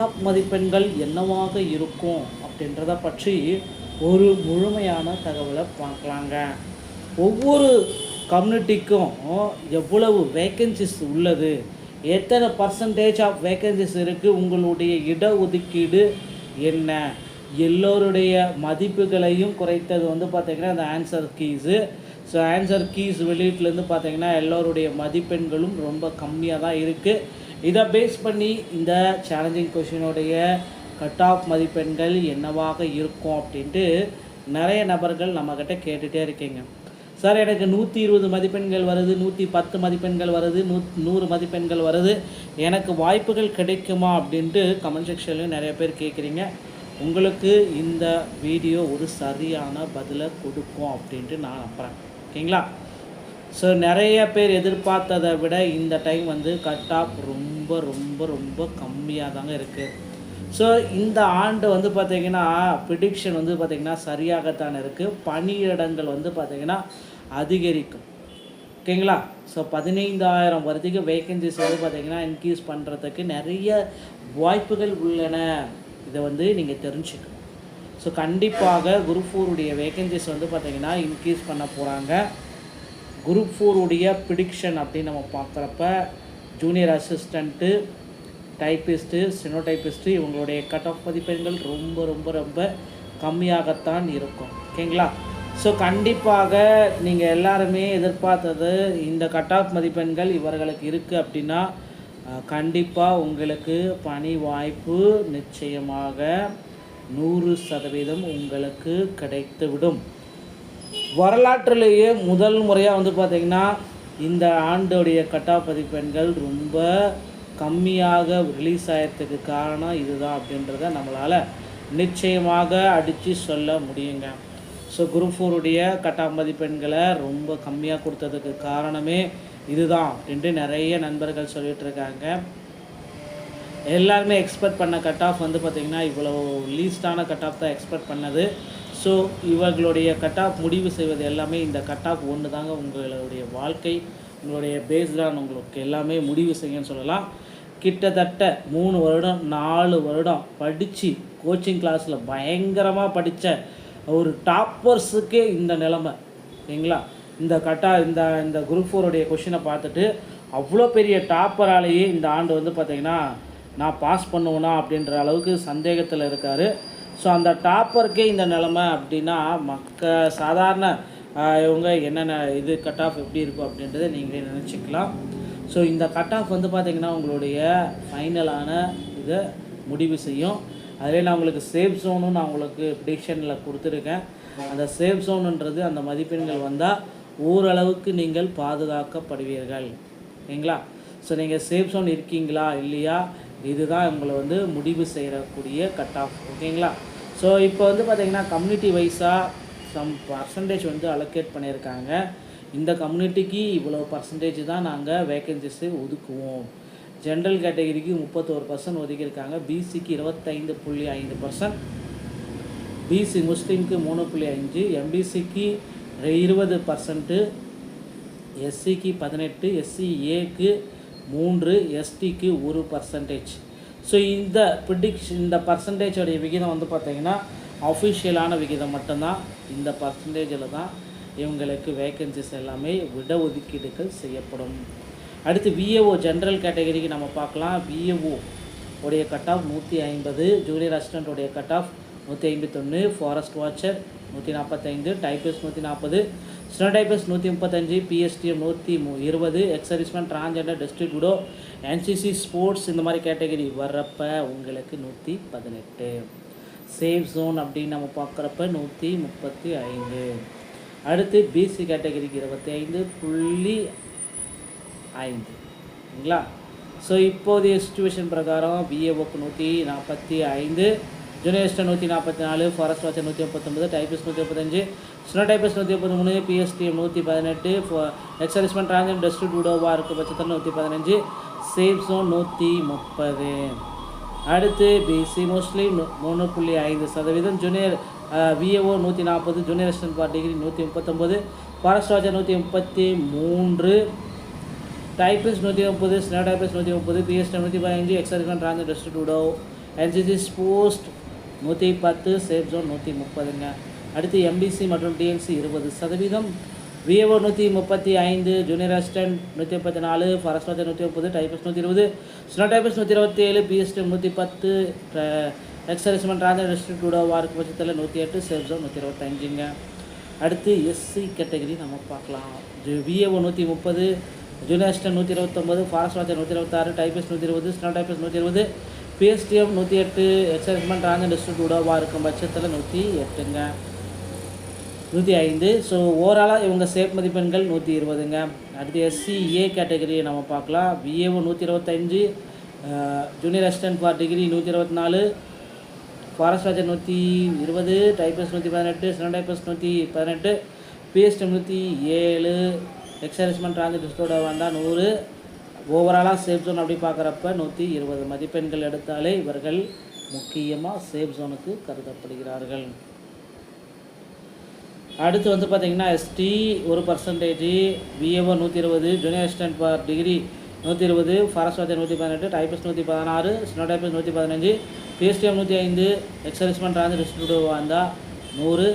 Top மதிப்பெண்கள் என்னவாக இருக்கும் அப்படின்றத பற்றி ஒரு முழுமையான தகவலை பார்க்கலாங்க. ஒவ்வொரு கம்யூனிட்டிக்கும் எவ்வளவு வேக்கன்சிஸ் உள்ளது? எத்தனை பர்சன்டேஜ் ஆஃப் வேக்கன்சிஸ் இருக்குது உங்களுடைய இடஒதுக்கீடு என்ன? எல்லோருடைய மதிப்புகளையும் குறைத்தது வந்து பார்த்திங்கன்னா அந்த answer keys so answer keys வெளியீட்டிலேருந்து பார்த்திங்கன்னா எல்லோருடைய மதிப்பெண்களும் ரொம்ப கம்மியாக தான் இருக்குது இதை பேஸ் பண்ணி இந்த சேலஞ்சிங் கொஷினுடைய கட் ஆஃப் மதிப்பெண்கள் என்னவாக இருக்கும் அப்படின்ட்டு நிறைய நபர்கள் நம்மக்கிட்ட கேட்டுகிட்டே இருக்கீங்க. சார் எனக்கு நூற்றி இருபது மதிப்பெண்கள் வருது நூற்றி பத்து மதிப்பெண்கள் வருது நூ நூறு மதிப்பெண்கள் வருது. எனக்கு வாய்ப்புகள் கிடைக்குமா அப்படின்ட்டு கமெண்ட் செக்ஷன்லையும் நிறைய பேர் கேட்குறீங்க உங்களுக்கு இந்த வீடியோ ஒரு சரியான பதிலை கொடுக்கும் அப்படின்ட்டு நான் நம்புகிறேன் ஓகேங்களா? ஸோ நிறைய பேர் எதிர்பார்த்ததை விட இந்த டைம் வந்து கட் ஆஃப் ரொம்ப ரொம்ப ரொம்ப ரொம்ப கம்மியாக தாங்க இருக்குது ஸோ இந்த ஆண்டு வந்து பார்த்திங்கன்னா ப்ரிடிக்ஷன் வந்து பார்த்திங்கன்னா சரியாகத்தான் இருக்குது பணியிடங்கள் வந்து பார்த்திங்கன்னா அதிகரிக்கும். ஓகேங்களா? ஸோ பதினைந்தாயிரம் வரைக்கும் வேகன்சிஸ் வந்து பார்த்திங்கன்னா இன்க்ரீஸ் பண்ணுறதுக்கு நிறைய வாய்ப்புகள் உள்ளன. இதை வந்து நீங்கள் தெரிஞ்சுக்கணும். ஸோ கண்டிப்பாக குரூப் ஃபோருடைய வேகன்சிஸ் வந்து பார்த்திங்கன்னா இன்க்ரீஸ் பண்ண போகிறாங்க குரூப் ஃபோருடைய ப்ரிடிக்ஷன் அப்படின்னு நம்ம பார்க்குறப்ப ஜூனியர் அசிஸ்டண்ட்டு டைப்பிஸ்ட்டு சினோடைப்பிஸ்ட்டு இவங்களுடைய கட் ஆஃப் மதிப்பெண்கள் ரொம்ப ரொம்ப ரொம்ப கம்மியாகத்தான் இருக்கும். ஓகேங்களா? ஸோ கண்டிப்பாக நீங்கள் எல்லாருமே எதிர்பார்த்தது இந்த கட் ஆஃப் மதிப்பெண்கள் இவர்களுக்கு இருக்குது அப்படின்னா கண்டிப்பாக உங்களுக்கு பணி வாய்ப்பு நிச்சயமாக நூறு சதவீதம் உங்களுக்கு கிடைத்துவிடும். வரலாற்றிலேயே முதல் முறையாக வந்து பார்த்திங்கன்னா இந்த ஆண்டுடைய கட் ஆஃப் மதிப்பெண்கள் ரொம்ப கம்மியாக ரிலீஸ் ஆகிறதுக்கு காரணம் இதுதான் அப்படின்றத நம்மளால் நிச்சயமாக அடித்து சொல்ல முடியுங்க. ஸோ குரூப் ஃபோருடைய கட் மதிப்பெண்களை ரொம்ப கம்மியாக கொடுத்ததுக்கு காரணமே இதுதான் அப்படின்ட்டு நிறைய நண்பர்கள் சொல்லிகிட்டு இருக்காங்க. எல்லாருமே எக்ஸ்பெக்ட் பண்ண கட் ஆஃப் வந்து பார்த்திங்கன்னா இவ்வளோ லீஸ்டான கட் ஆஃப் தான் எக்ஸ்பெக்ட் பண்ணது. ஸோ இவர்களுடைய கட் ஆஃப் முடிவு செய்வது எல்லாமே இந்த கட் ஆஃப் ஒன்று தாங்க உங்களுடைய வாழ்க்கை உங்களுடைய பேஸ்டான உங்களுக்கு எல்லாமே முடிவு செய்யுன்னு சொல்லலாம். கிட்டத்தட்ட மூணு வருடம் நாலு வருடம் படித்து கோச்சிங் கிளாஸில் பயங்கரமாக படித்த ஒரு டாப்பர்ஸுக்கே இந்த நிலமை. சரிங்களா? இந்த கட்டா இந்த இந்த குரூப் ஃபோருடைய கொஷினை பார்த்துட்டு அவ்வளோ பெரிய டாப்பராலேயே இந்த ஆண்டு வந்து பார்த்திங்கன்னா நான் பாஸ் பண்ணுவேனா அப்படின்ற அளவுக்கு சந்தேகத்தில் இருக்கார். ஸோ அந்த டாப்பருக்கே இந்த நிலமை அப்படின்னா மக்க சாதாரண இவங்க என்னென்ன இது கட் ஆஃப் எப்படி இருக்கும் அப்படின்றத நீங்களே நினச்சிக்கலாம். ஸோ இந்த கட் ஆஃப் வந்து பார்த்திங்கன்னா உங்களுடைய ஃபைனலான இதை முடிவு செய்யும். அதிலே நான் உங்களுக்கு சேஃப் ஜோனும் நான் உங்களுக்கு ப்ரிடிக்ஷனில் கொடுத்துருக்கேன். அந்த சேஃப் ஜோனுன்றது அந்த மதிப்பெண்கள் வந்தால் ஓரளவுக்கு நீங்கள் பாதுகாக்கப்படுவீர்கள். சரிங்களா? ஸோ நீங்கள் சேஃப் ஜோன் இருக்கீங்களா? இல்லையா? இதுதான் உங்களை வந்து முடிவு செய்யக்கூடிய கட் ஆஃப் ஓகேங்களா ஸோ இப்போ வந்து பார்த்திங்கன்னா கம்யூனிட்டி வைஸாக சம் பர்சன்டேஜ் வந்து அலோகேட் பண்ணியிருக்காங்க. இந்த கம்யூனிட்டிக்கு இவ்வளோ பர்சன்டேஜ் தான் நாங்கள் வேக்கன்சிஸு ஒதுக்குவோம். ஜென்ரல் கேட்டகரிக்கு முப்பத்தோரு பர்சன்ட் ஒதுக்கியிருக்காங்க. பிசிக்கு இருபத்தைந்து புள்ளி ஐந்து பர்சன்ட் பிசி முஸ்லீம்க்கு மூணு புள்ளி அஞ்சு எம்பிசிக்கு இருபது பர்சன்ட்டு எஸ்சிக்கு பதினெட்டு. எஸ்சி ஏக்கு மூன்று எஸ்டிக்கு ஒரு பர்சன்டேஜ் ஸோ இந்த ப்ரிடிக்ஷன் இந்த பர்சன்டேஜோடைய விகிதம் வந்து பார்த்திங்கன்னா அஃபிஷியலான விகிதம் மட்டும்தான். இந்த பர்சன்டேஜில் தான் இவங்களுக்கு வேக்கன்சிஸ் எல்லாமே விட ஒதுக்கீடுகள் செய்யப்படும். அடுத்து விஏஓ ஜென்ரல் கேட்டகரிக்கு நம்ம பார்க்கலாம். விஏஓ உடைய கட் ஆஃப் நூற்றி ஐம்பது ஜூனியர் அசிஸ்டண்ட் உடைய கட் ஆஃப் நூற்றி ஐம்பத்தொன்று ஃபாரஸ்ட் வாட்சர் நூற்றி நாற்பத்தைந்து டைபிஸ்ட் நூற்றி நாற்பது ஸ்னோடைபஸ் நூற்றி முப்பத்தஞ்சு பிஎஸ்டிஎம் நூற்றி மு இருபது எக்ஸரிஸ்மெண்ட் டிரான்ஜெண்டர் டிஸ்ட்ரிபியூடோ என்சிசி ஸ்போர்ட்ஸ் இந்த மாதிரி கேட்டகரி வர்றப்ப உங்களுக்கு நூற்றி பதினெட்டு. சேஃப் ஜோன் அப்படின்னு நம்ம பார்க்குறப்ப நூற்றி முப்பத்தி ஐந்து அடுத்து பிசி கேட்டகரிக்கு இருபத்தி ஐந்து புள்ளி ஐந்து. சரிங்களா ஸோ இப்போதைய சுச்சுவேஷன் பிரகாரம் பிஏஓக்கு நூற்றி நாற்பத்தி ஐந்து ஜூனியர்ஸ்ட்டு நூற்றி நாற்பத்தி நாலு ஃபாரஸ்ட் வாட்சர் நூற்றி முப்பத்தொம்பது டைபிஸ்ட் நூற்றி முப்பத்தஞ்சு ஸ்னோ டைபிஸ்ட் நூற்றி முப்பத்தி மூணு பிஎஸ்டிஎம் நூற்றி பதினெட்டு எக்ஸரிஸ்மெண்ட் டிரான்ஜெண்ட் டஸ்ட் டூடோவாக இருக்குது பட்சத்தில் நூற்றி பதினஞ்சு சேஃப் ஜோன் நூற்றி முப்பது. அடுத்து பிசி மோஸ்ட்லி மூணு புள்ளி ஐந்து சதவீதம் ஜூனியர் விஏஓ நூற்றி நாற்பது ஜூனியர் அசிஸ்டன்ட் பார்ட் டிகிரி நூற்றி முப்பத்தொம்போது ஃபாரஸ்ட் வாட்சர் நூற்றி முப்பத்தி மூன்று டைபிஸ்ட் நூற்றி முப்பது ஸ்னோ டைபிஸ்ட் நூற்றி முப்பது பிஎஸ்டி நூற்றி பதினஞ்சு எக்ஸரிஸ்மெண்ட் டிரான்ஜெண்ட் டஸ்ட் டூடோ என்சிசி போஸ்ட் நூற்றி பத்து சேஃப் ஜோன் நூற்றி முப்பதுங்க. அடுத்து எம்பிசி மற்றும் டிஎன்சி இருபது சதவீதம். விஏஓ நூற்றி முப்பத்தி ஐந்து ஜூனியர் அசிஸ்டன்ட் நூற்றி முப்பத்தி நாலு ஃபரஸ்ட் நூற்றி நூற்றி முப்பது டைபஸ் நூற்றி இருபது. ஸ்னோ டைபஸ் நூற்றி இருபத்தி ஏழு பிஎஸ்டி நூற்றி பத்து எக்ஸரிஸ்மெண்ட் ராஜன் டிஸ்ட்ரிக்டோட வார்க்கு பட்சத்தில் நூற்றி எட்டு சேஃப் ஜோன் நூற்றி இருபத்தஞ்சுங்க அடுத்து எஸ்சி கேட்டகரி நம்ம பார்க்கலாம். விஏஓ நூற்றி முப்பது ஜூனியர் அசிஸ்டன்ட் நூற்றி இருபத்தொம்பது ஃபாரஸ்ட் வாட்சர் நூற்றி இருபத்தாறு டைபிஸ் நூற்றி இருபது ஸ்னோ டைபிஸ் நூற்றி இருபது. பிஎஸ்டிஎம் நூற்றி எட்டு எக்ஸரிஸ்மெண்ட் ராஜன் டிஸ்ட்ரிக்டோட இருக்கும் பட்சத்தில் நூற்றி எட்டுங்க. நூற்றி ஐந்து. ஸோ ஓவராலாக இவங்க சேஃப் மதிப்பெண்கள் நூற்றி இருபதுங்க. அடுத்து எஸ்சி ஏ கேட்டகரியை நம்ம பார்க்கலாம். பிஏஓ நூற்றி இருபத்தஞ்சு ஜூனியர் அசிஸ்டன்ட் ஃபார் டிகிரி நூற்றி இருபத்தி நாலு ஃபாரஸ்ட் ராஜர் நூற்றி இருபது டைப்பஸ் நூற்றி பதினெட்டு ஸ்னோ டைப்பஸ் நூற்றி பதினெட்டு பிஎஸ்டி நூற்றி ஏழு எக்ஸரிஸ்மெண்ட் டிரான்ஸ்டிஸ்டோட வந்தால் நூறு. ஓவராலாக சேஃப் ஜோன் அப்படி பார்க்குறப்ப நூற்றி இருபது மதிப்பெண்கள் எடுத்தாலே இவர்கள் முக்கியமாக சேஃப் ஜோனுக்கு கருதப்படுகிறார்கள். அடுத்து வந்து பார்த்தீங்கன்னா எஸ்டி ஒரு பர்சன்டேஜ் விஏஓ நூற்றி இருபது ஜூனியர் அசிஸ்டன்ட் பர் டிகிரி நூற்றி இருபது ஃபாரஸ்ட் வாட்சர் நூற்றி பதினெட்டு டைபிஸ்ட் நூற்றி பதினாறு ஸ்னோ டைபிஸ்ட் நூற்றி பதினஞ்சு பிஎஸ்டிஎம் நூற்றி ஐந்து எக்ஸரிஸ்மெண்ட் டிரான்ஸ் டிஸ்ட்ரிபியூட் வந்தால் நூறு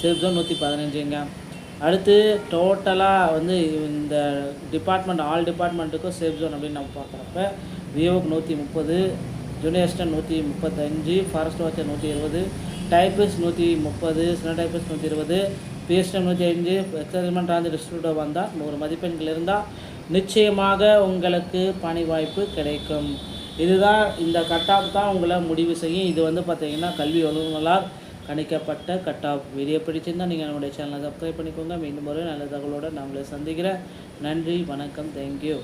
சேஃப் ஜோன் நூற்றி பதினஞ்சுங்க. அடுத்து டோட்டலாக வந்து இந்த டிபார்ட்மெண்ட் ஆல் டிபார்ட்மெண்ட்டுக்கும் சேஃப் ஜோன் அப்படின்னு நம்ம பார்க்குறப்ப விஓக்கு நூற்றி முப்பது ஜூனியர் அசிஸ்டன்ட் நூற்றி முப்பத்தஞ்சு ஃபாரஸ்ட் வாட்சர் நூற்றி இருபது டைபிஸ்ட் நூற்றி முப்பது சின்ன டைபிஸ்ட் நூற்றி இருபது பிஎஸ்டம் நூற்றி அஞ்சு எக்ஸரிமெண்ட் ஆந்து டிஸ்ட்ரிபியூட்டர் வந்தால் நூறு மதிப்பெண்கள் இருந்தால் நிச்சயமாக உங்களுக்கு பணி வாய்ப்பு கிடைக்கும். இதுதான் இந்த கட் ஆஃப் தான் உங்களை முடிவு செய்யும். இது வந்து பார்த்திங்கன்னா கல்வி வல்லுநர்களால் கணிக்கப்பட்ட கட் ஆஃப் வீடியோ பிடிச்சிருந்தால் நீங்கள் நம்முடைய சேனலை சப்ஸ்கிரைப் பண்ணிக்கோங்க. மீண்டும் ஒரு நல்ல தகவலோடு நான் உங்களை சந்திக்கிறேன். நன்றி வணக்கம் தேங்க்யூ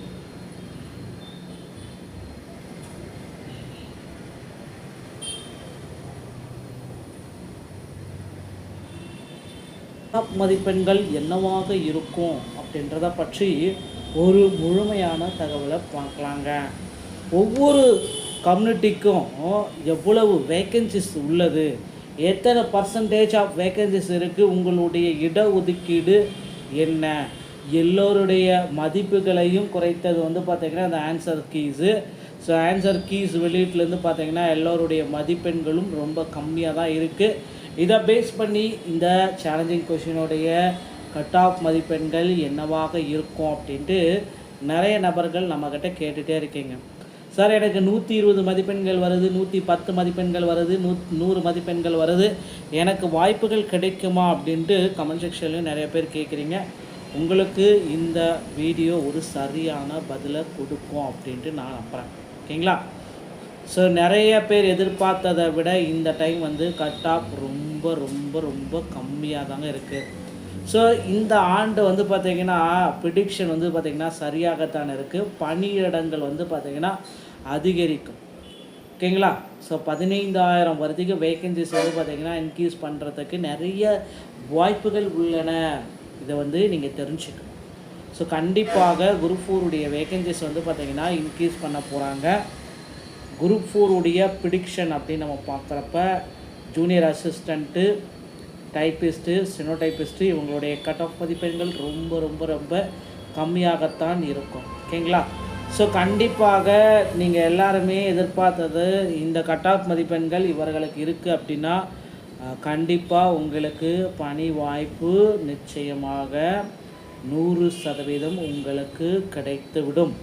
டாப் மதிப்பெண்கள் என்னவாக இருக்கும் அப்படின்றத பற்றி ஒரு முழுமையான தகவலை பார்க்கலாங்க. ஒவ்வொரு கம்யூனிட்டிக்கும் எவ்வளவு வேக்கன்சிஸ் உள்ளது? எத்தனை பர்சன்டேஜ் ஆஃப் வேக்கன்சிஸ் இருக்குது உங்களுடைய இடஒதுக்கீடு என்ன? எல்லோருடைய மதிப்புகளையும் குறைத்தது வந்து பார்த்திங்கன்னா அந்த answer keys so answer keys வெளியீட்டிலேருந்து பார்த்தீங்கன்னா எல்லோருடைய மதிப்பெண்களும் ரொம்ப கம்மியாக தான் இருக்குது இதை பேஸ் பண்ணி இந்த சேலஞ்சிங் கொஷினுடைய கட் ஆஃப் மதிப்பெண்கள் என்னவாக இருக்கும் அப்படின்ட்டு நிறைய நபர்கள் நம்மக்கிட்ட கேட்டுகிட்டே இருக்கீங்க. சார் எனக்கு நூற்றி இருபது மதிப்பெண்கள் வருது நூற்றி பத்து மதிப்பெண்கள் வருது நூ நூறு மதிப்பெண்கள் வருது. எனக்கு வாய்ப்புகள் கிடைக்குமா அப்படின்ட்டு கமெண்ட் செக்ஷன்லையும் நிறைய பேர் கேட்குறீங்க உங்களுக்கு இந்த வீடியோ ஒரு சரியான பதிலை கொடுக்கும் அப்படின்ட்டு நான் நம்புகிறேன் ஓகேங்களா? ஸோ நிறைய பேர் எதிர்பார்த்ததை விட இந்த டைம் வந்து கட் ஆஃப் ரொம்ப ரொம்ப ரொம்ப கம்மியாக தாங்க இருக்குது ஸோ இந்த ஆண்டு வந்து பார்த்திங்கன்னா ப்ரிடிக்ஷன் வந்து பார்த்திங்கன்னா சரியாகத்தான் இருக்குது பணியிடங்கள் வந்து பார்த்திங்கன்னா அதிகரிக்கும். ஓகேங்களா? ஸோ பதினைந்தாயிரம் வரைக்கும் வேகன்சிஸ் வந்து பார்த்திங்கன்னா இன்க்ரீஸ் பண்ணுறதுக்கு நிறைய வாய்ப்புகள் உள்ளன. இதை வந்து நீங்கள் தெரிஞ்சுக்கணும். ஸோ கண்டிப்பாக குரூப் ஃபோருடைய வேகன்சிஸ் வந்து பார்த்திங்கன்னா இன்க்ரீஸ் பண்ண போகிறாங்க குரூப் ஃபோருடைய ப்ரிடிக்ஷன் அப்படின்னு நம்ம பார்க்குறப்ப ஜூனியர் அசிஸ்டண்ட்டு டைப்பிஸ்ட்டு சினோடைப்பிஸ்ட்டு இவங்களுடைய கட் ஆஃப் மதிப்பெண்கள் ரொம்ப ரொம்ப ரொம்ப கம்மியாகத்தான் இருக்கும். ஓகேங்களா? ஸோ கண்டிப்பாக நீங்கள் எல்லாருமே எதிர்பார்த்தது இந்த கட் ஆஃப் மதிப்பெண்கள் இவர்களுக்கு இருக்குது அப்படின்னா கண்டிப்பாக உங்களுக்கு பணி வாய்ப்பு நிச்சயமாக நூறு சதவீதம் உங்களுக்கு கிடைத்துவிடும்.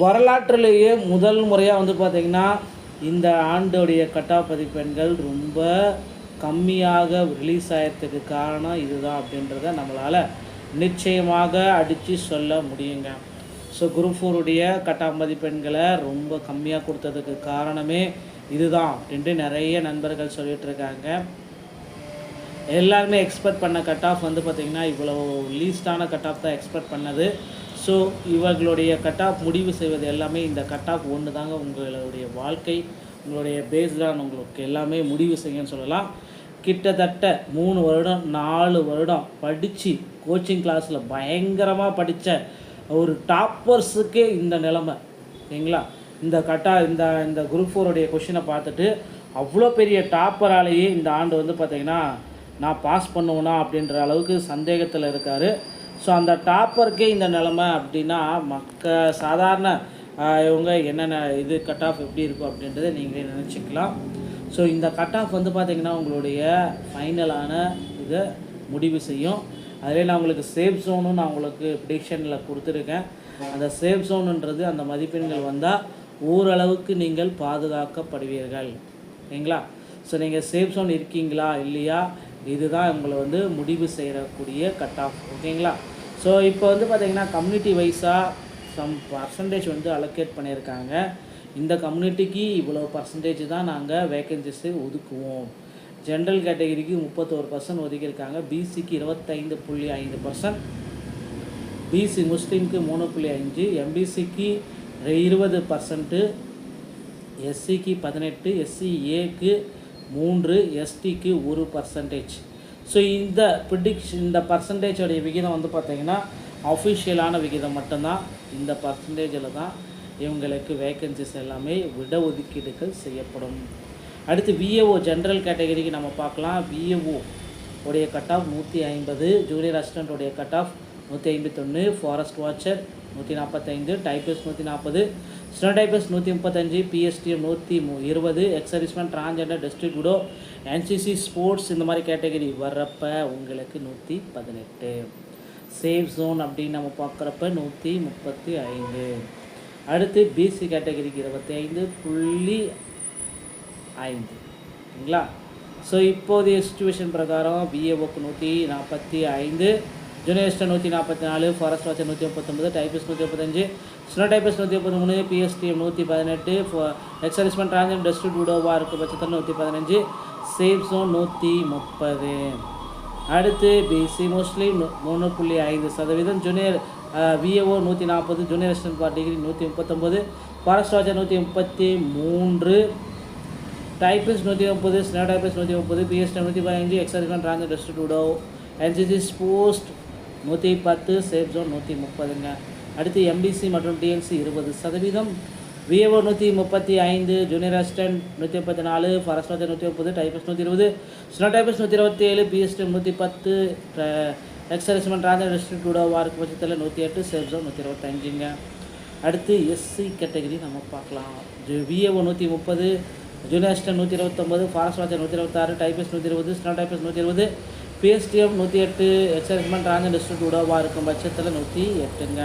வரலாற்றிலேயே முதல் முறையாக வந்து பார்த்திங்கன்னா இந்த ஆண்டுடைய கட்டா பதிப்பெண்கள் ரொம்ப கம்மியாக ரிலீஸ் ஆகிறதுக்கு காரணம் இதுதான் அப்படின்றத நம்மளால் நிச்சயமாக அடித்து சொல்ல முடியுங்க. ஸோ குரூப் ஃபோருடைய மதிப்பெண்களை ரொம்ப கம்மியாக கொடுத்ததுக்கு காரணமே இதுதான் அப்படின்ட்டு நிறைய நண்பர்கள் சொல்லிகிட்ருக்காங்க எல்லாருமே எக்ஸ்பெக்ட் பண்ண கட் ஆஃப் வந்து பார்த்திங்கன்னா இவ்வளோ லீஸ்டான கட் ஆஃப் தான் எக்ஸ்பெக்ட் பண்ணது. ஸோ இவர்களுடைய கட் ஆஃப் முடிவு செய்வது எல்லாமே இந்த கட் ஆஃப் ஒன்று தாங்க உங்களுடைய வாழ்க்கை உங்களுடைய பேஸ் தான். உங்களுக்கு எல்லாமே முடிவு செய்யுன்னு சொல்லலாம். கிட்டத்தட்ட மூணு வருடம் நாலு வருடம் படித்து கோச்சிங் கிளாஸில் பயங்கரமாக படித்த ஒரு டாப்பர்ஸுக்கே இந்த நிலமை. சரிங்களா? இந்த கட்டா இந்த இந்த குரூப் ஃபோருடைய கொஷினை பார்த்துட்டு அவ்வளோ பெரிய டாப்பராலேயே இந்த ஆண்டு வந்து பார்த்திங்கன்னா நான் பாஸ் பண்ணுவேனா அப்படின்ற அளவுக்கு சந்தேகத்தில் இருக்கார். ஸோ அந்த டாப்பருக்கே இந்த நிலமை அப்படின்னா மக்க சாதாரண இவங்க என்னென்ன இது கட் ஆஃப் எப்படி இருக்கும் அப்படின்றத நீங்களே நினச்சிக்கலாம். ஸோ இந்த கட் ஆஃப் வந்து பார்த்திங்கன்னா உங்களுடைய ஃபைனலான இதை முடிவு செய்யும். அதிலே நான் உங்களுக்கு சேஃப் ஜோனும் நான் உங்களுக்கு ப்ரிடிக்ஷனில் கொடுத்துருக்கேன். அந்த சேஃப் ஜோனுன்றது அந்த மதிப்பெண்கள் வந்தால் ஓரளவுக்கு நீங்கள் பாதுகாக்கப்படுவீர்கள். ஓகேங்களா ஸோ நீங்கள் சேஃப் ஜோன் இருக்கீங்களா இல்லையா? இதுதான் உங்களை வந்து முடிவு செய்யக்கூடிய கட் ஆஃப் ஓகேங்களா? ஸோ இப்போ வந்து பார்த்திங்கன்னா கம்யூனிட்டி வைஸாக சம் பர்சன்டேஜ் வந்து அலோகேட் பண்ணியிருக்காங்க. இந்த கம்யூனிட்டிக்கு இவ்வளோ பர்சன்டேஜ் தான் நாங்கள் வேக்கன்சிஸு ஒதுக்குவோம். ஜென்ரல் கேட்டகரிக்கு முப்பத்தோரு பர்சன்ட் ஒதுக்கியிருக்காங்க. பிசிக்கு இருபத்தைந்து புள்ளி ஐந்து பர்சன்ட் பிசி முஸ்லீம்க்கு மூணு புள்ளி அஞ்சு எம்பிசிக்கு இருபது பர்சன்ட்டு எஸ்சிக்கு பதினெட்டு. எஸ்சி ஏக்கு மூன்று. எஸ்டிக்கு ஒரு பர்சன்டேஜ் ஸோ இந்த ப்ரிடிக்ஷன் இந்த பர்சன்டேஜோடைய விகிதம் வந்து பார்த்திங்கன்னா அஃபிஷியலான விகிதம் மட்டும்தான். இந்த பர்சன்டேஜில் தான் இவங்களுக்கு வேக்கன்சிஸ் எல்லாமே விட ஒதுக்கீடுகள் செய்யப்படும். அடுத்து விஏஓ ஜென்ரல் கேட்டகரிக்கு நம்ம பார்க்கலாம். விஏஓ உடைய கட் ஆஃப் நூற்றி ஐம்பது ஜூனியர் அசிஸ்டண்ட் உடைய கட் ஆஃப் நூற்றி ஐம்பத்தொன்று ஃபாரஸ்ட் வாட்சர் நூற்றி நாற்பத்தைந்து டைப்பர்ஸ் நூற்றி நாற்பது ஸ்டெனோடைபிஸ்ட் நூற்றி முப்பத்தஞ்சு பிஎஸ்டிஎம் நூற்றி இருபது எக்ஸர்விஸ்மேன் டிரான்ஜெண்டர் டிஸ்ட்ரிக் குடோ என்சிசி ஸ்போர்ட்ஸ் இந்த மாதிரி கேட்டகரி வர்றப்ப உங்களுக்கு நூற்றி பதினெட்டு. சேஃப் ஜோன் அப்படின்னு நம்ம பார்க்குறப்ப நூற்றி முப்பத்தி ஐந்து அடுத்து பிசி கேட்டகரிக்கு இருபத்தி ஐந்து புள்ளி ஐந்து. ஸோ இப்போதைய சுச்சுவேஷன் பிரகாரம் பிஏஓக்கு நூற்றி நாற்பத்தி ஐந்து. ஜூனியர்ஸ்ட்டு நூற்றி நாற்பத்தி நாலு ஃபாரஸ்ட் வாட்சர் நூற்றி முப்பத்தொம்பது டைபிஸ் நூற்றி முப்பத்தஞ்சு ஸ்னோ டைபிஸ் நூற்றி முப்பத்தி மூணு பிஎஸ்டிஎம் நூற்றி பதினெட்டு எக்ஸரிஸ்மெண்ட் டிரான்ஜன் டெஸ்ட் டூடோவாக இருக்க பட்சத்தில் நூற்றி பதினஞ்சு சேஃப் ஜோன் நூற்றி முப்பது அடுத்து பிசி மோஸ்ட்லி மூணு புள்ளி ஐந்து சதவீதம் ஜூனியர் விஏஓ நூற்றி நாற்பது ஜூனியர் அசிஸ்டன்ட் பார் டிகிரி நூற்றி முப்பத்தொம்பது ஃபாரஸ்ட் வாட்சர் நூற்றி முப்பத்தி மூன்று டைபிஸ் நூற்றி முப்பது ஸ்னோ டைபிஸ் நூற்றி முப்பது பிஎஸ்டி நூற்றி பதினஞ்சு எக்ஸரிஸ்மெண்ட் டிரான்ஜன் டெஸ்ட் டூடோ என்சிசி போஸ்ட் நூற்றி பத்து சேஃப் ஜோன் நூற்றி முப்பதுங்க. அடுத்து எம்பிசி மற்றும் டிஎன்சி இருபது சதவீதம். விஏஓ நூற்றி முப்பத்தி ஐந்து ஜூனியர் அசிஸ்டன்ட் நூற்றி முப்பத்தி நாலு ஃபரஸ்ட் நூற்றி நூற்றி முப்பது டைபஸ் நூற்றி இருபது. ஸ்னோ டைபஸ் நூற்றி இருபத்தி ஏழு பிஎஸ்டி நூற்றி பத்து எக்ஸரிஸ்மெண்ட் டிரான்ஜன் டெஸ்ட் டூடோவாக இருக்க பட்சத்தில் நூற்றி எட்டு சேஃப் ஜோன் நூற்றி இருபத்தஞ்சுங்க. அடுத்து எஸ்சி கேட்டகரி நம்ம பார்க்கலாம். விஏஓ நூற்றி முப்பது ஜூனியர் அசிஸ்டன்ட் நூற்றி இருபத்தொம்பது ஃபாரஸ்ட் வாட்சர் நூற்றி இருபத்தாறு டைபிஸ் நூற்றி இருபது ஸ்னோ டைபிஸ் நூற்றி இருபது. பிஎஸ்டிஎம் நூற்றி எட்டு எக்ஸர்விஸ்மெண்ட் டிரான்ஜன் டிஸ்ட்ரிக்ட் உடவாக இருக்கும் பட்சத்தில் நூற்றி எட்டுங்க.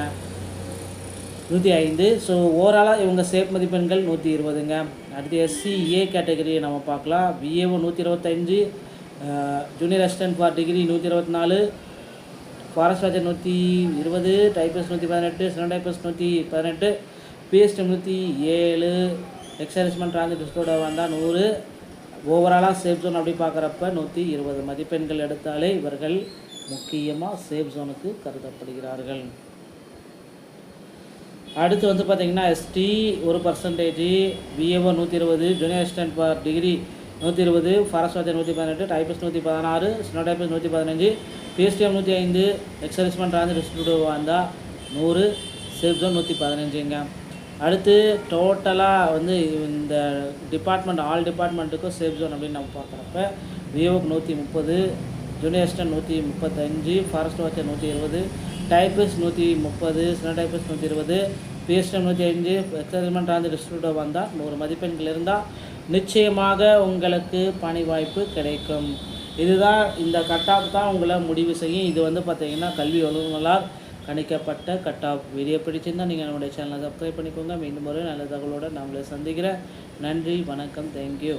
நூற்றி ஐந்து. ஸோ ஓவராலாக இவங்க சேஃப் மதிப்பெண்கள் நூற்றி இருபதுங்க. அடுத்து எஸ்சி ஏ கேட்டகரியை நம்ம பார்க்கலாம். பிஏஓ நூற்றி இருபத்தஞ்சு ஜூனியர் அசிஸ்டன்ட் ஃபார் டிகிரி நூற்றி இருபத்தி நாலு ஃபாரஸ்ட் வாட்சர் நூற்றி இருபது டைபிஸ் நூற்றி பதினெட்டு ஸ்னோ டைபிஸ் நூற்றி பதினெட்டு பிஎஸ்டி நூற்றி ஏழு எக்ஸாரிஸ்மெண்ட் டிரான்ஜன் டிஸ்ட்ரிக்ட் வந்தால் நூறு ஓவராலாக சேஃப் ஜோன் அப்படி பார்க்குறப்ப நூற்றி இருபது மதிப்பெண்கள் எடுத்தாலே இவர்கள் முக்கியமாக சேஃப் ஜோனுக்கு கருதப்படுகிறார்கள். அடுத்து வந்து பார்த்திங்கன்னா எஸ்டி ஒரு பர்சன்டேஜ் பிஏஓ நூற்றி இருபது ஜூனியர் அசிஸ்டன்ட் ஃபார் டிகிரி நூற்றி இருபது ஃபாரஸ்ட் வாட்சர் நூற்றி பதினெட்டு டைபிஸ் நூற்றி பதினாறு ஸ்னோடைபிஸ் நூற்றி பதினஞ்சு பிஎஸ்டிஎம் நூற்றி ஐந்து எக்ஸரிஸ்மெண்ட் டிரான்ஜர் இன்ஸ்டியூட் வந்தால் நூறு சேஃப் ஜோன் நூற்றி பதினஞ்சுங்க. அடுத்து டோட்டலாக வந்து இந்த டிபார்ட்மெண்ட் ஆல் டிபார்ட்மெண்ட்டுக்கும் சேஃப் ஜோன் அப்படின்னு நம்ம பார்க்குறப்ப விஓக்கு நூற்றி முப்பது ஜூனியர் அசிஸ்டன்ட் நூற்றி முப்பத்தஞ்சு ஃபாரஸ்ட் வாட்சர் நூற்றி இருபது டைபிஸ் நூற்றி முப்பது ஸ்னோ நூற்றி இருபது பிஎஸ்டம் நூற்றி அஞ்சு எக்ஸர்மெண்ட் ஆந்து டிஸ்ட்ரிபியூட்டர் வந்தால் நூறு மதிப்பெண்கள் இருந்தால் நிச்சயமாக உங்களுக்கு பணி வாய்ப்பு கிடைக்கும். இதுதான் இந்த கட் ஆஃப் தான் உங்களை முடிவு செய்யும். இது வந்து பார்த்திங்கன்னா கல்வி வல்லுநர்களால் கணிக்கப்பட்ட கட் ஆஃப் வீடியோ பிடிச்சிருந்தால் நீங்கள் நம்முடைய சேனலை சப்ஸ்கிரைப் பண்ணிக்கோங்க. மீண்டும் ஒரு நல்ல தகவலோடு நான் உங்களை சந்திக்கிறேன். நன்றி வணக்கம் தேங்க்யூ